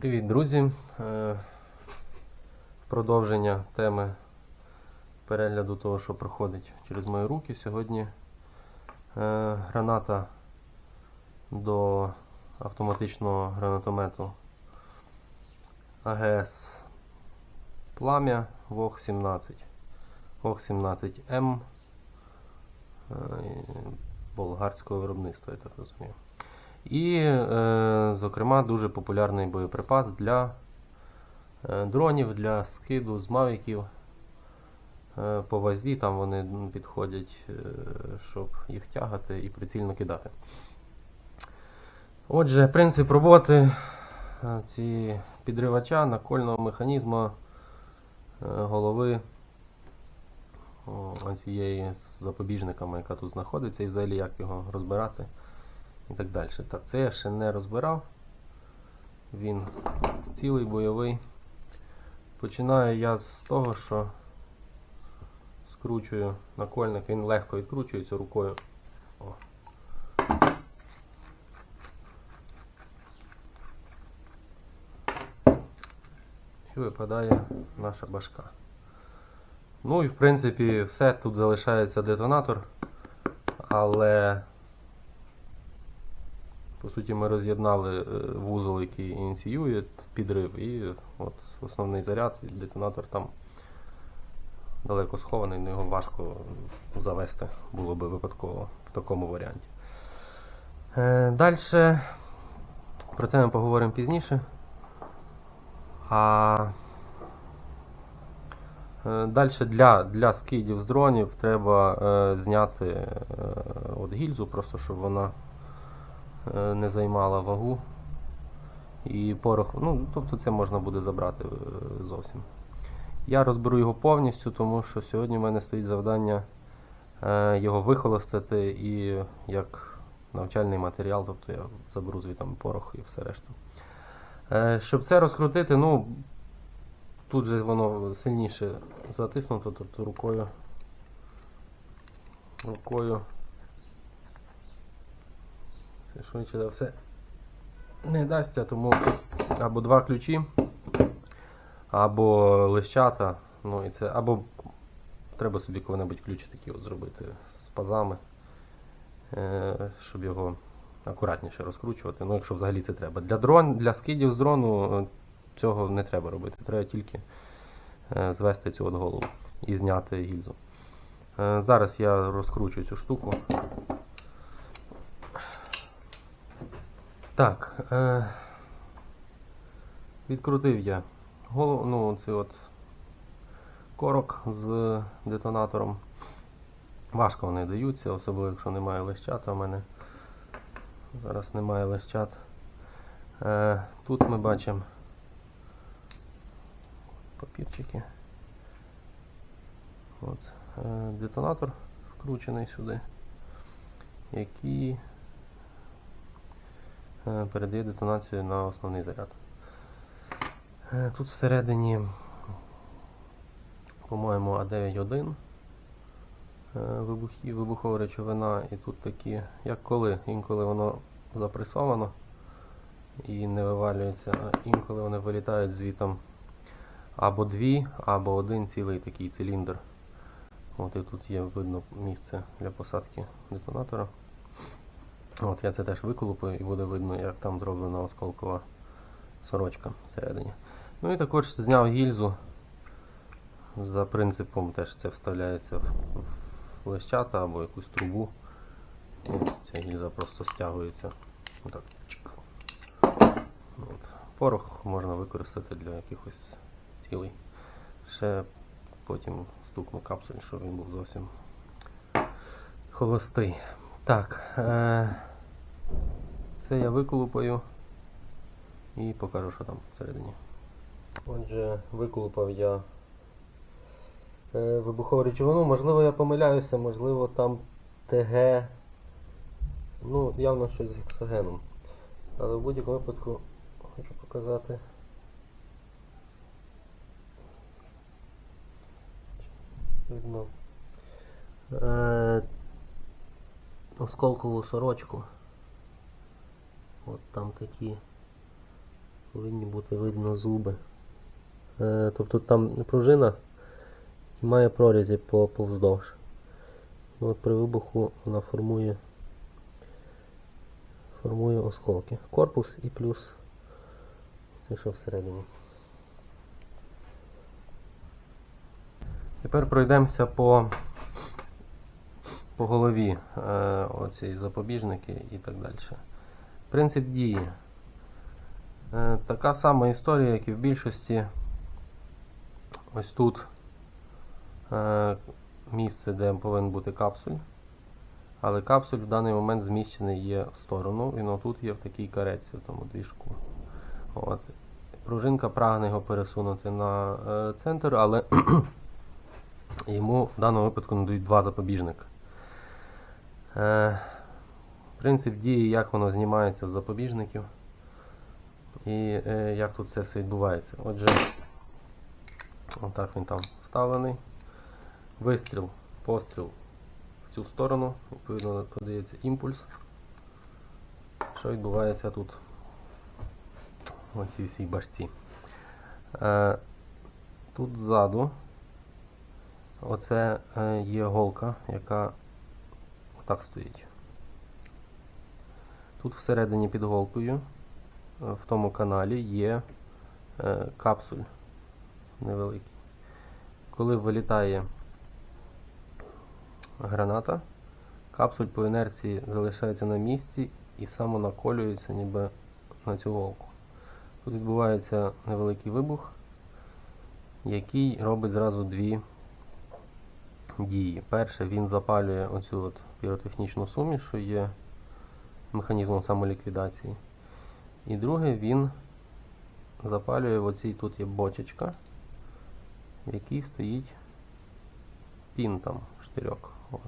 Привіт, друзі! Е, Продовження теми перегляду того, що проходить через мої руки. Сьогодні е, граната до автоматичного гранатомету АГС Плам'я ВОГ 17. ВОГ 17М е, болгарського виробництва, я так розумію. І, е, зокрема, дуже популярний боєприпас для е, дронів, для скиду з мавіків. Е, по вазі там вони підходять, щоб їх тягати і прицільно кидати. Отже, принцип роботи ці підривача накольного механізму голови цієї з запобіжниками, яка тут знаходиться, і взагалі як його розбирати і так далі. Так, це я ще не розбирав. Він цілий бойовий. Починаю я з того, що скручую накольник, він легко відкручується рукою. О. І випадає наша башка. Ну і в принципі все, тут залишається детонатор, але по суті, ми роз'єднали е, вузол, який ініціює підрив, і от основний заряд, детонатор там далеко схований, але його важко завести було би випадково в такому варіанті. Е, Далі про це ми поговоримо пізніше. А Далі для, для скидів з дронів треба е, зняти е, от гільзу, просто щоб вона е, не займала вагу. І порох, ну, тобто це можна буде забрати е, зовсім. Я розберу його повністю, тому що сьогодні в мене стоїть завдання е, його вихолостити і як навчальний матеріал, тобто я заберу звідти порох і все решту. Е, щоб це розкрутити, ну, тут же воно сильніше затиснуто, тобто рукою. Рукою швидше за все не дасться, тому або два ключі, або лищата, ну і це, або треба собі коли-небудь ключі такі от зробити з пазами, е, щоб його акуратніше розкручувати. Ну, якщо взагалі це треба. Для дрон, для скидів з дрону е, цього не треба робити. Треба тільки е, звести цю от голову і зняти гільзу. Зараз я розкручу цю штуку. Так, е, відкрутив я голову, ну, цей от корок з детонатором. Важко вони даються, особливо якщо немає лещата. У мене зараз немає лещат. Е, тут ми бачимо папірчики. От, е, детонатор вкручений сюди, який передає детонацію на основний заряд. Е, тут всередині, по-моєму, А9.1 е, вибухова речовина, і тут такі, як коли, інколи воно запресовано і не вивалюється, а інколи вони вилітають звітом або дві, або один цілий такий циліндр. От і тут є видно місце для посадки детонатора. От Я це теж виколупаю і буде видно, як там зроблена осколкова сорочка всередині. Ну і також зняв гільзу. За принципом теж це вставляється в, лещата або якусь трубу. Ця гільза просто стягується. Отак. От. Порох можна використати для якихось цілей. Ще потім стукну капсуль, щоб він був зовсім холостий. Так, е- це я виколупаю і покажу, що там всередині. Отже, виколупав я е, вибухову речовину. Можливо, я помиляюся, можливо, там ТГ. Ну, явно щось з гексогеном. Але в будь-якому випадку хочу показати. Видно. Е, осколкову сорочку. От там такі повинні бути видно зуби. Е, тобто там пружина має прорізі по повздовж. І от при вибуху вона формує, формує осколки. Корпус і плюс це що всередині. Тепер пройдемося по, по голові е, оці запобіжники і так далі. Принцип дії. Е, така сама історія, як і в більшості. Ось тут е, місце, де повинен бути капсуль. Але капсуль в даний момент зміщений є в сторону, він отут є в такій кареці, в тому двіжку. От. Пружинка прагне його пересунути на е, центр, але йому в даному випадку надають два запобіжника. Принцип дії, як воно знімається з запобіжників і е, як тут це все відбувається. Отже, отак він там вставлений. Вистріл, постріл в цю сторону, відповідно подається імпульс. Що відбувається тут? в цій всій башці. Е, тут ззаду оце е, є голка, яка отак стоїть. Тут всередині під голкою, е, в тому каналі є е, капсуль невеликий. Коли вилітає граната, капсуль по інерції залишається на місці і самонаколюється ніби на цю голку. Тут відбувається невеликий вибух, який робить зразу дві дії. Перше, він запалює оцю от піротехнічну суміш, що є механізмом самоліквідації. І друге, він запалює в оцій тут є бочечка, в якій стоїть пін там, штирьок. От.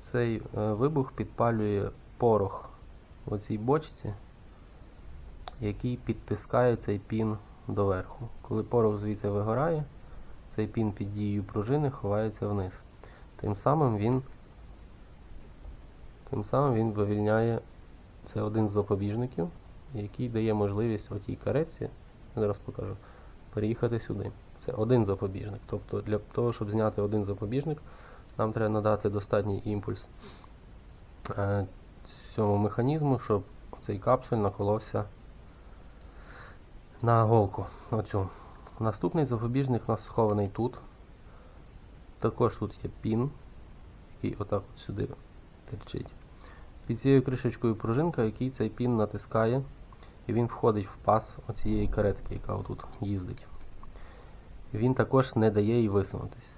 Цей е, вибух підпалює порох в оцій бочці, який підтискає цей пін доверху. Коли порох звідси вигорає, цей пін під дією пружини ховається вниз. Тим самим він тим самим він вивільняє це один з запобіжників, який дає можливість отій кареці, я зараз покажу, переїхати сюди. Це один запобіжник. Тобто для того, щоб зняти один запобіжник, нам треба надати достатній імпульс е, цьому механізму, щоб цей капсуль наколовся на голку. Оцю. Наступний запобіжник у нас схований тут. Також тут є пін, який отак от сюди терчить. Під цією кришечкою пружинка, який цей пін натискає, і він входить в пас оцієї каретки, яка отут їздить. Він також не дає їй висунутись.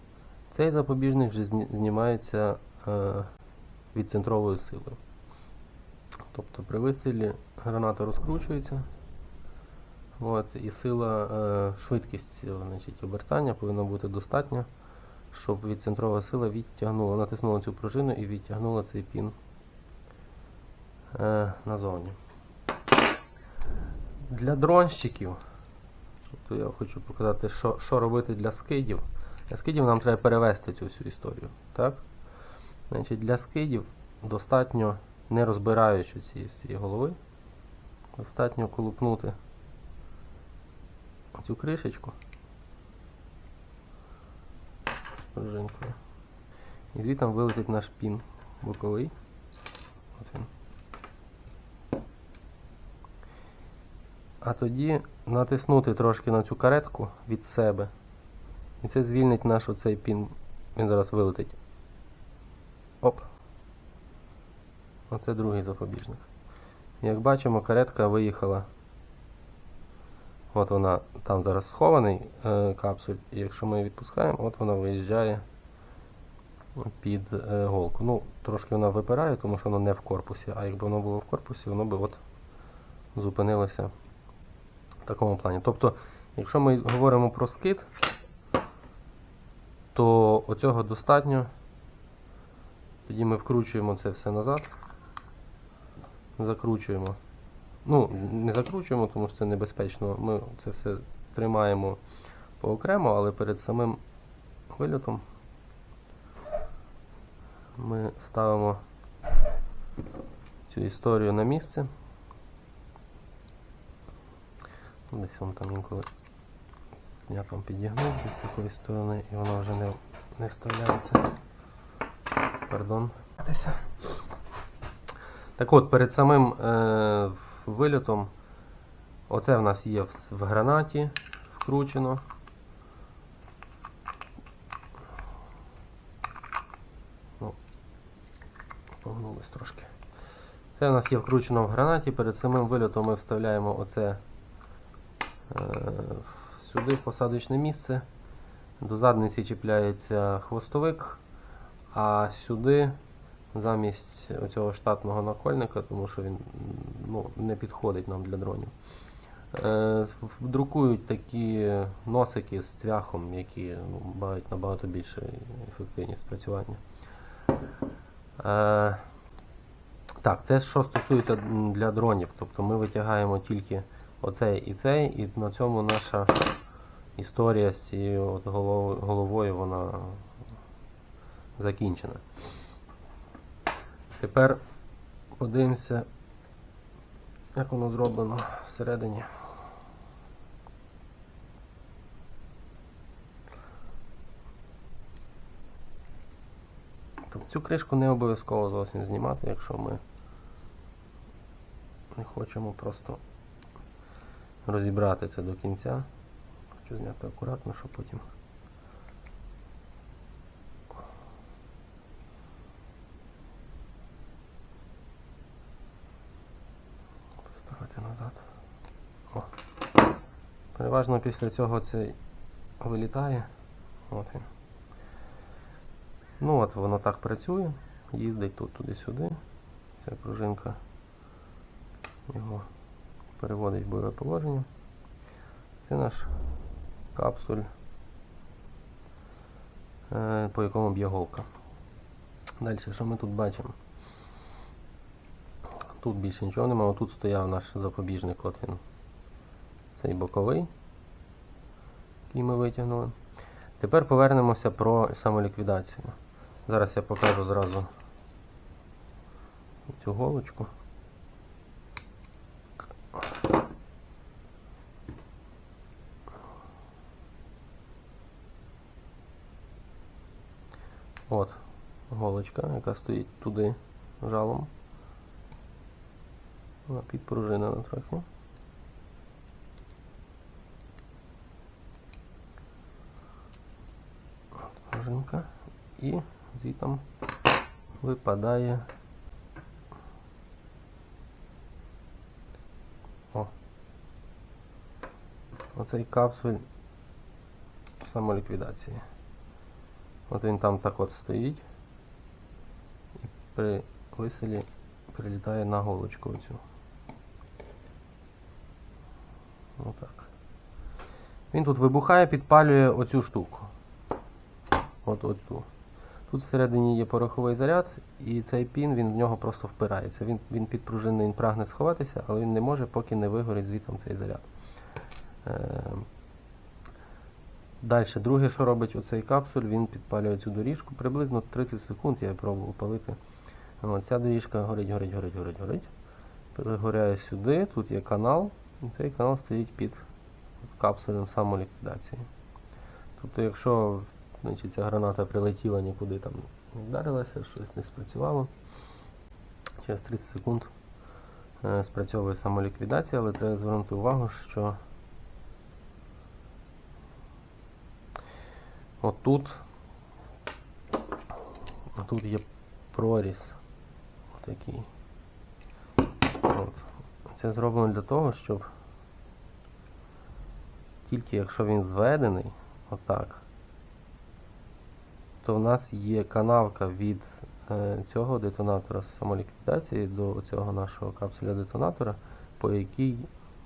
Цей запобіжник вже знімається е, відцентровою силою. Тобто при вистрілі граната розкручується. От, і сила, е, швидкість е, значить, обертання повинна бути достатня, щоб відцентрова сила відтягнула, натиснула цю пружину і відтягнула цей пін е, назовні. Для дронщиків, тобто я хочу показати, що, що робити для скидів. Для скидів нам треба перевести цю всю історію. Так? Значить, Для скидів достатньо, не розбираючи ці, цієї голови, достатньо колупнути цю кришечку пружинкою. І звідти вилетить наш пін боковий. От він. А тоді натиснути трошки на цю каретку від себе. І це звільнить наш оцей пін. Він зараз вилетить. Оп. Оце другий запобіжник. Як бачимо, каретка виїхала. От вона там зараз схований е, капсуль, і якщо ми її відпускаємо, от вона виїжджає під е, голку. Ну, трошки вона випирає, тому що воно не в корпусі, а якби воно було в корпусі, воно би от зупинилося в такому плані. Тобто, якщо ми говоримо про скид, то оцього достатньо. Тоді ми вкручуємо це все назад, закручуємо. Ну, не закручуємо, тому що це небезпечно. Ми це все тримаємо поокремо, але перед самим вильотом ми ставимо цю історію на місце. Десь вон там інколи я там підігнув з такої сторони і вона вже не, не вставляється. Пардон. Так от, перед самим е, вильотом, оце в нас є в, гранаті вкручено. Ну, погнулись трошки. Це в нас є вкручено в гранаті. Перед самим вильотом ми вставляємо оце е, сюди в посадочне місце. До задниці чіпляється хвостовик, а сюди замість цього штатного накольника, тому що він ну, не підходить нам для дронів. Е, друкують такі носики з цвяхом, які ну, мають набагато більше ефективність спрацювання. Е, так, це що стосується для дронів. Тобто ми витягаємо тільки оцей і цей, і на цьому наша історія з цією от головою, вона закінчена. Тепер подивимося, як воно зроблено всередині. Тобто Цю кришку не обов'язково зовсім знімати, якщо ми не хочемо просто розібрати це до кінця. Хочу зняти акуратно, щоб потім. Поставити назад. О. Переважно після цього це вилітає. От. Ну от воно так працює. Їздить тут туди-сюди. Ця пружинка його переводить в бойове положення. Це наш капсуль, е, по якому б'є голка. Далі, що ми тут бачимо? Тут більше нічого немає, тут стояв наш запобіжник, от він. Цей боковий, який ми витягнули. Тепер повернемося про самоліквідацію. Зараз я покажу зразу цю голочку. От голочка, яка стоїть туди жалом. Вона підпружинена трохи. От пружинка. І звітом випадає. О. Оцей капсуль самоліквідації. От він там так от стоїть і при виселі прилітає на голочку оцю. Отак. Він тут вибухає, підпалює оцю штуку. От оцю. Тут всередині є пороховий заряд, і цей пін він в нього просто впирається. Він, він підпружинений, він прагне сховатися, але він не може, поки не вигорить звітом цей заряд. Е, Далі, друге, що робить оцей капсуль, він підпалює цю доріжку. Приблизно 30 секунд я пробував палити. От, ця доріжка горить, горить, горить, горить, горить. Перегоряє сюди, тут є канал, і цей канал стоїть під капсулем самоліквідації. Тобто, якщо значить, ця граната прилетіла нікуди там не вдарилася, щось не спрацювало, через 30 секунд е, спрацьовує самоліквідація, але треба звернути увагу, що Отут, отут є проріз. Отакий. От. Це зроблено для того, щоб тільки якщо він зведений, отак, то в нас є канавка від е, цього детонатора самоліквідації до цього нашого капсуля детонатора, по якій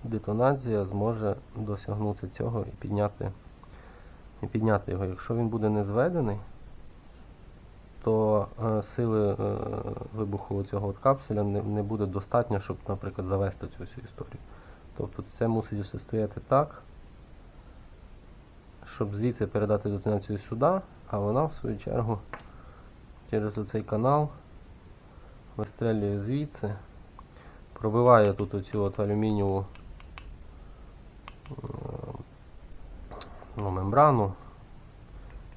детонація зможе досягнути цього і підняти і підняти його. Якщо він буде не зведений, то е, сили е, вибуху цього от капсуля не, не буде достатньо, щоб, наприклад, завести цю всю історію. Тобто це мусить все стояти так, щоб звідси передати детонацію сюди, а вона в свою чергу через оцей канал вистрелює звідси, пробиває тут оцю от алюмінієву ну, мембрану,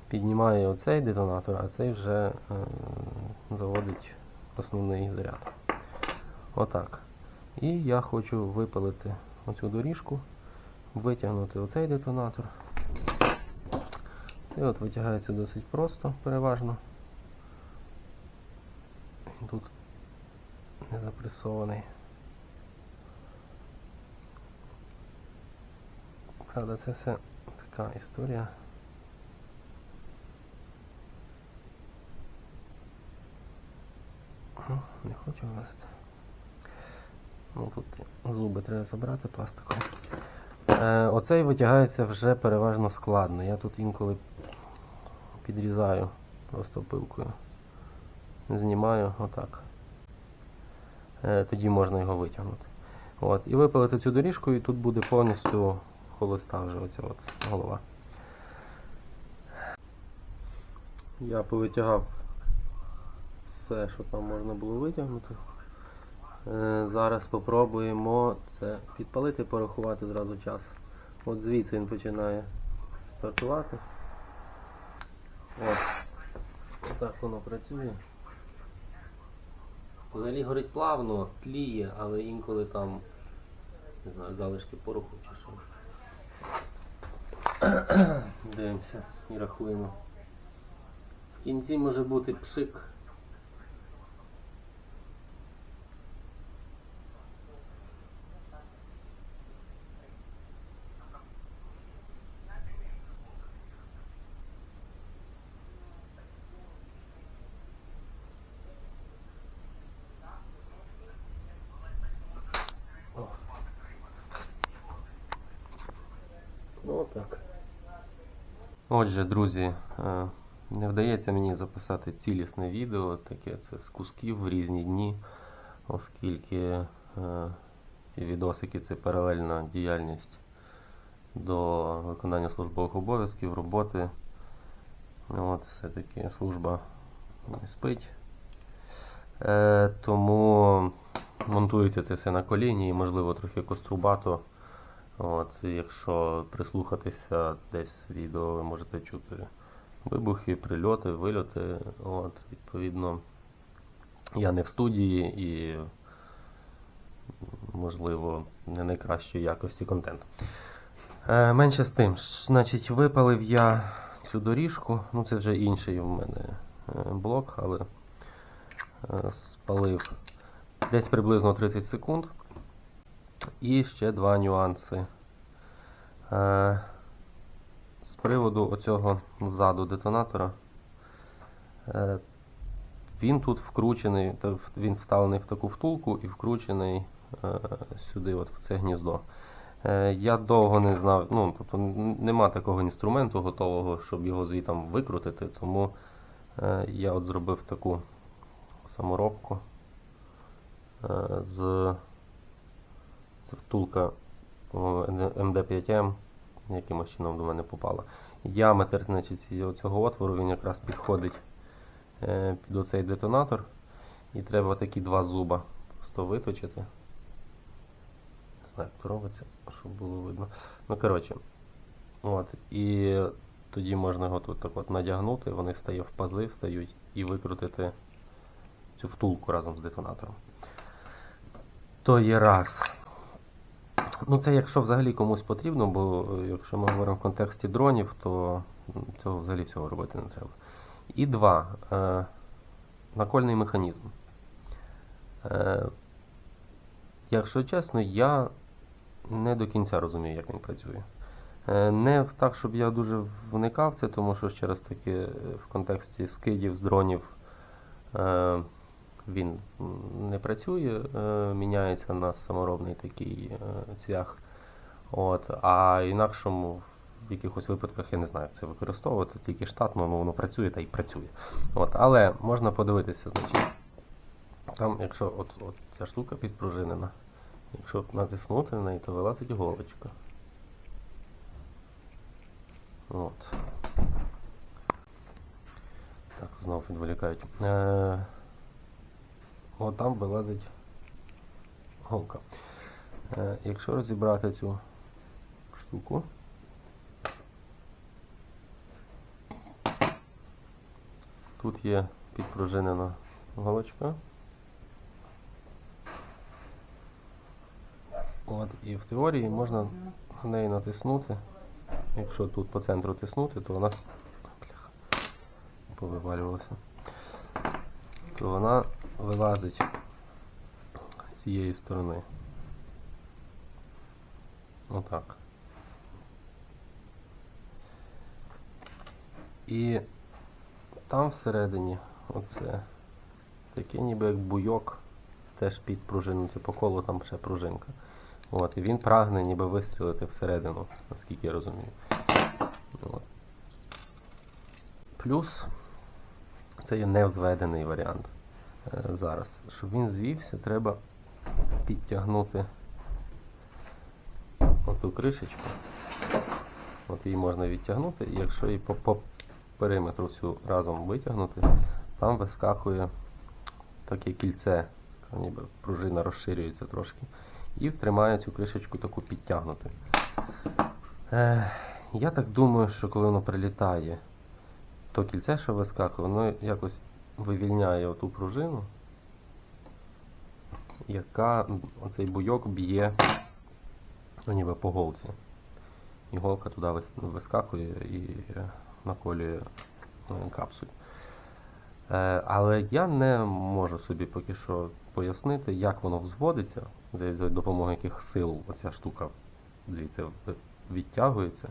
піднімає оцей детонатор, а цей вже е, заводить основний заряд. Отак. І я хочу випалити оцю доріжку, витягнути оцей детонатор. Це от витягається досить просто, переважно. Тут не запресований. Правда, це все така історія. Ну, Не хочу ввести. Ну тут зуби треба забрати пластиком. Е, оцей витягається вже переважно складно. Я тут інколи підрізаю просто пилкою. Знімаю отак. Е, тоді можна його витягнути. От. І випалити цю доріжку, і тут буде повністю холоста вже оця от голова. Я повитягав все, що там можна було витягнути. Е, Зараз спробуємо це підпалити, порахувати зразу час. От звідси він починає стартувати. От. Отак воно працює. Взагалі горить плавно, тліє, але інколи там не знаю, залишки пороху чи що. Дивимося і рахуємо. В кінці може бути пшик. Так. Отже, друзі, е, не вдається мені записати цілісне відео, таке це з кусків в різні дні, оскільки е, ці відосики це паралельна діяльність до виконання службових обов'язків, роботи. От, все-таки служба не спить. Е, тому монтується це все на коліні і, можливо, трохи кострубато. От, якщо прислухатися десь відео, ви можете чути вибухи, прильоти, вильоти. От, відповідно, я не в студії і, можливо, не найкращої якості контент. Е, менше з тим, значить, випалив я цю доріжку. Ну, це вже інший в мене е, блок, але е, спалив десь приблизно 30 секунд. І ще два нюанси. Е, з приводу оцього ззаду детонатора. Е, він тут вкручений, він вставлений в таку втулку і вкручений е, сюди, от в це гніздо. Я довго не знав, ну, тобто нема такого інструменту готового, щоб його звітом викрутити, тому я от зробив таку саморобку з це втулка МД5М, якимось чином до мене попала. Діаметр значить, цього отвору він якраз підходить е, під оцей детонатор. І треба такі два зуба просто виточити. Не знаю, як робиться, щоб було видно. Ну, коротше. От, і тоді можна його тут так от надягнути, вони встає в пази, встають і викрутити цю втулку разом з детонатором. То є раз. Ну, це якщо взагалі комусь потрібно, бо е, якщо ми говоримо в контексті дронів, то цього взагалі всього робити не треба. І два. Е, накольний механізм. Е, якщо чесно, я не до кінця розумію, як він працює. Е, не так, щоб я дуже вникав це, тому що ще раз таки е, в контексті скидів з дронів він не працює, е, міняється на саморобний такий е, цвях. От, а інакшому в якихось випадках я не знаю, як це використовувати, тільки штатно, ну воно працює та й працює. От, але можна подивитися, значить, там, якщо от, от ця штука підпружинена, якщо натиснути на неї, то вилазить голочка. От. Так, знову відволікають. Е, о, там вилазить голка. Е, якщо розібрати цю штуку, тут є підпружинена голочка. От, І в теорії можна на неї натиснути. Якщо тут по центру тиснути, то вона повивалювалася. То вона вилазить з цієї сторони. Отак. І там всередині оце таке ніби як буйок, теж під підпружиниться по колу, там ще пружинка. От, і він прагне ніби вистрілити всередину, наскільки я розумію. От. Плюс це є невзведений варіант е, зараз. Щоб він звівся, треба підтягнути оту кришечку. От її можна відтягнути, і якщо її по, по периметру цю разом витягнути, там вискакує таке кільце, ніби пружина розширюється трошки. І тримає цю кришечку таку підтягнути. Е, я так думаю, що коли воно прилітає, то кільце, що вискакує, воно якось вивільняє оту пружину, яка м, оцей буйок б'є ну, ніби по голці. І голка туди вискакує і е, наколює е, капсуль. Е, але я не можу собі поки що пояснити, як воно взводиться, за допомогою яких сил оця штука дивіться, в- відтягується,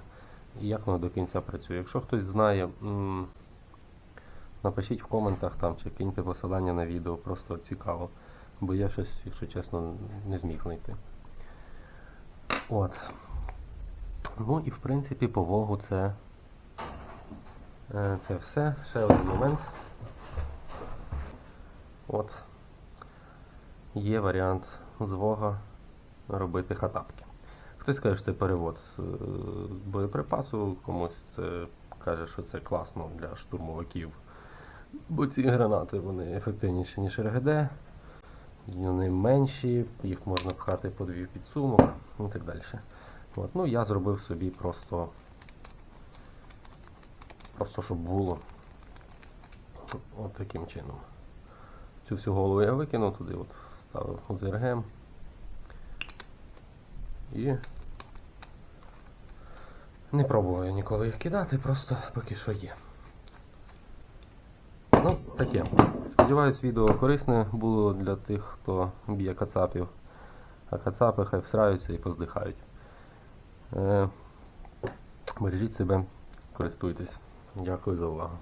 як воно до кінця працює. Якщо хтось знає, напишіть в коментах там чи киньте посилання на відео, просто цікаво. Бо я щось, якщо чесно, не зміг знайти. От. Ну і в принципі по Вогу це, е, це все. Ще один момент. От. Є варіант з Вога робити хатапки. Хтось каже, що це перевод з е, боєприпасу, комусь це каже, що це класно для штурмовиків. Бо ці гранати вони ефективніші, ніж РГД, вони менші, їх можна пхати по дві підсумок і так далі. От, ну я зробив собі просто, просто щоб було от таким чином. Цю всю голову я викинув туди, от вставив ОЗРГ. І не пробував я ніколи їх кидати, просто поки що є. Ну, таке. Сподіваюсь, відео корисне було для тих, хто б'є кацапів. А кацапи хай всраються і поздихають. Е, бережіть себе, користуйтесь. Дякую за увагу.